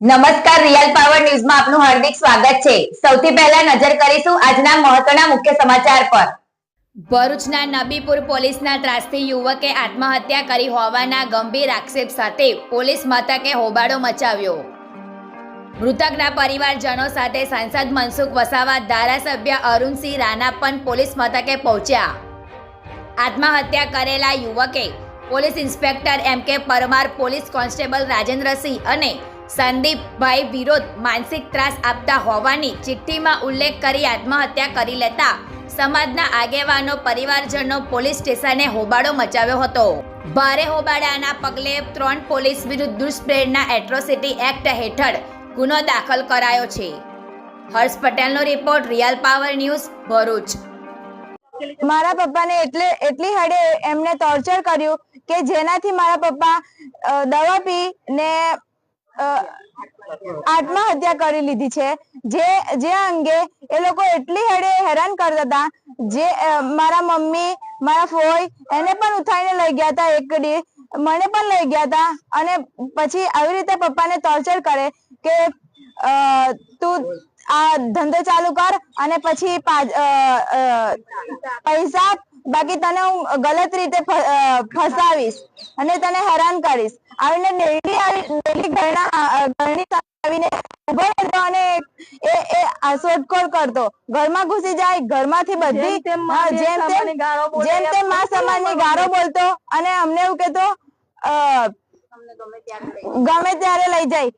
નમસ્કાર, real power ન્યૂઝમાં આપનું હાર્દિક સ્વાગત છે. સૌથી પહેલા નજર કરીશું આજના મહત્વના મુખ્ય સમાચાર પર. ભરૂચના નબીપુર પોલીસના ત્રાસથી યુવકે આત્મહત્યા કરી હોવાના ગંભીર આક્ષેપ સાથે પોલીસ મથકે હોબાળો મચાવ્યો. મૃતકના પરિવારજનો સાથે સાંસદ મનસુખ વસાવા, ધારાસભ્ય અરુણસિંહ રાણા પણ પોલીસ મથકે પહોંચ્યા. આત્મહત્યા કરેલા યુવકે પોલીસ ઇન્સ્પેક્ટર એમ કે પરમાર, પોલીસ કોન્સ્ટેબલ રાજેન્દ્રસિંહ અને સંદીપભાઈ વિરોધ માનસિક ત્રાસ આપતા હોવાની ચિઠ્ઠીમાં ઉલ્લેખ કરી આત્મહત્યા કરી લેતા સમાજના આગેવાનો, પરિવારજનો, પોલીસ સ્ટેશને હોબાળો મચાવ્યો હતો. ભારે હોબાળાના પગલે ત્રણ પોલીસ વિરુદ્ધ દુષ્પ્રેરણા એટ્રોસિટી એક્ટ હેઠળ ગુનો દાખલ કરાયો છે. હર્ષ પટેલનો report real power news Bharuch. મારા પપ્પાને એટલે એટલી હડે એમને ટોર્ચર કર્યું કે જેનાથી મારા પપ્પા દવા પી ને આત્મહત્યા કરી લીધી છે. જે જે અંગે એ લોકો એટલી હેડે હેરાન કરતા હતા. જે મારા મમ્મી, મારા ફોઈ, એને પણ ઉઠાઈને લઈ ગયા હતા એક મને પણ લઈ ગયા હતા. અને પછી આવી રીતે પપ્પાને ટોર્ચર કરે કે તું આ ધંધો ચાલુ કર અને પછી પૈસા બાકી તને હું ગલત રીતે ફસાવીશ અને તને હેરાન કરીશ. આવીને ડેલી ડેલી ઘરના ઘરની આવીને ઊભો રહેતો અને એ એ શોધખોળ કરતો. ઘરમાં ઘૂસી જાય ઘરમાંથી બધી જેમ તેમ જેમ તેમ મા સમાજની ગારો બોલતો અને અમને એવું કહેતો ગમે ત્યારે લઈ જાય.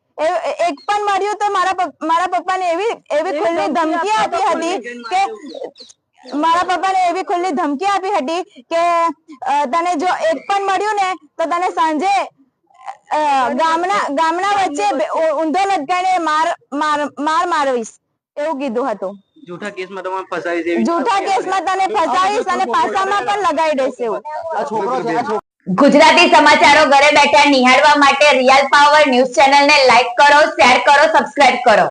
એક પણ મળ્યું તો મારા મારા પપ્પાને એવી એવી ખુલ્લી ધમકી આપી હતી કે મારા પપ્પાને એવી ખુલ્લી ધમકી આપી હતી કે તને જો એક પણ મળ્યું ને તો તને સાંજે ગામના ગામના વચ્ચે ઊંધો લટકાઈને માર માર માર મારવીશ એવું કીધું હતું. જૂઠા કેસમાં તમારે ફસાવી છે. જૂઠા કેસમાં તને ફસાવીશ અને પાસામાં પણ લગાવી દઈશ એવું. ગુજરાતી સમાચારો ઘરે બેઠા નિહાળવા માટે રિયલ પાવર ન્યૂઝ ચેનલને લાઈક કરો શેર કરો સબસ્ક્રાઇબ કરો.